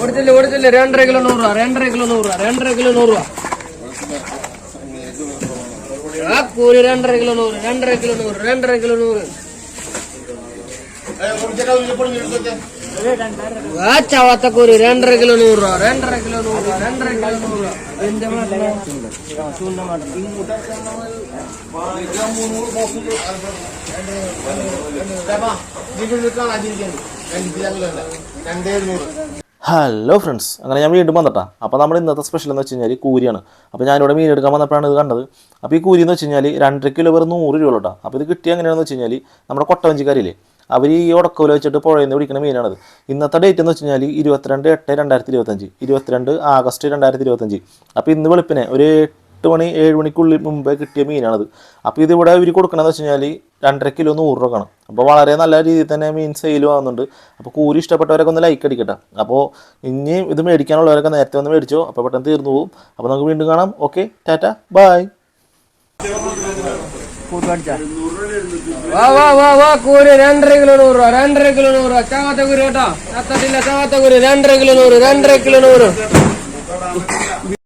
ഓടിച്ചില്ല ഓടിച്ചില്ല രണ്ടര കിലോ നൂറ് രൂപ രണ്ടര കിലോ നൂറ് രൂപ രണ്ടര കിലോ നൂറ് രൂപ ആ കൂലി രണ്ടര കിലോ നൂറ് രണ്ടര കിലോ നൂറ് രണ്ടര കിലോ നൂറ് ആ ചവത്തക്കൂര് രണ്ടര കിലോ നൂറ് രൂപ രണ്ടര കിലോ നൂറ് രൂപ രണ്ടര കിലോ നൂറ് രൂപ എന്റെ മാട്ടിൽ ചൂണ്ട മാട്ടിൽ ഹലോ ഫ്രണ്ട്സ് അങ്ങനെ ഞാൻ വീണ്ടും വന്നിട്ടാ. അപ്പോൾ നമ്മൾ ഇന്നത്തെ സ്പെഷ്യൽ എന്ന് വെച്ച് കഴിഞ്ഞാൽ കൂരിയാണ്. അപ്പോൾ ഞാനിവിടെ മീൻ എടുക്കാൻ വന്നപ്പോഴാണ് ഇത് കണ്ടത്. അപ്പോൾ ഈ കൂരി എന്ന് വെച്ച് കഴിഞ്ഞാൽ രണ്ടര കിലോ വെറും നൂറ് രൂപ കേട്ടോ അപ്പോൾ ഇത് കിട്ടിയ എങ്ങനെയാണെന്ന് വെച്ച് കഴിഞ്ഞാൽ നമ്മുടെ കൊട്ടവഞ്ചിക്കാരില്ലേ അവർ ഈ ഉടക്കോല വെച്ചിട്ട് പുഴയിൽ നിന്ന് പിടിക്കുന്ന മീനാണത്. ഇന്നത്തെ ഡേറ്റ് എന്ന് വെച്ച് കഴിഞ്ഞാൽ ഇരുപത്തിരണ്ട് എട്ട് രണ്ടായിരത്തി ഇരുപത്തഞ്ച് ഇരുപത്തിരണ്ട് ആഗസ്റ്റ് രണ്ടായിരത്തി ഇരുപത്തഞ്ച് അപ്പോൾ ഇന്ന് വെളുപ്പിനെ ഒരു എട്ട് മണി ഏഴ് മണിക്കുള്ളിൽ മുമ്പേ കിട്ടിയ മീനാണത്. അപ്പോൾ ഇതിവിടെ ഇവർ കൊടുക്കണമെന്ന് വെച്ച് കഴിഞ്ഞാൽ രണ്ടര കിലോ നൂറ് രൂപക്കാണ് അപ്പോൾ വളരെ നല്ല രീതിയിൽ തന്നെ മീൻ സെയിൽ ആവുന്നുണ്ട് അപ്പോൾ കൂരി ഇഷ്ടപ്പെട്ടവരൊക്കെ ഒന്ന് ലൈക്ക് അടിക്കട്ടെ. അപ്പോൾ ഇനിയും ഇത് മേടിക്കാനുള്ളവരൊക്കെ നേരത്തെ വന്ന് മേടിച്ചോ. അപ്പോൾ പെട്ടെന്ന് തീർന്നു പോകും. അപ്പോൾ നമുക്ക് വീണ്ടും കാണാം. ഓക്കെ ടാറ്റ ബായ് വാ വാ വാ വാ കൂരി രണ്ടര കിലോ നൂറ് രൂപ രണ്ടര കിലോ നൂറ് രൂപ. ചാവത്ത കുരു കേട്ടോ. ചത്തട്ടില്ല ചാവത്ത കുരു രണ്ടര കിലോ നൂറ് രണ്ടര കിലോ നൂറ്.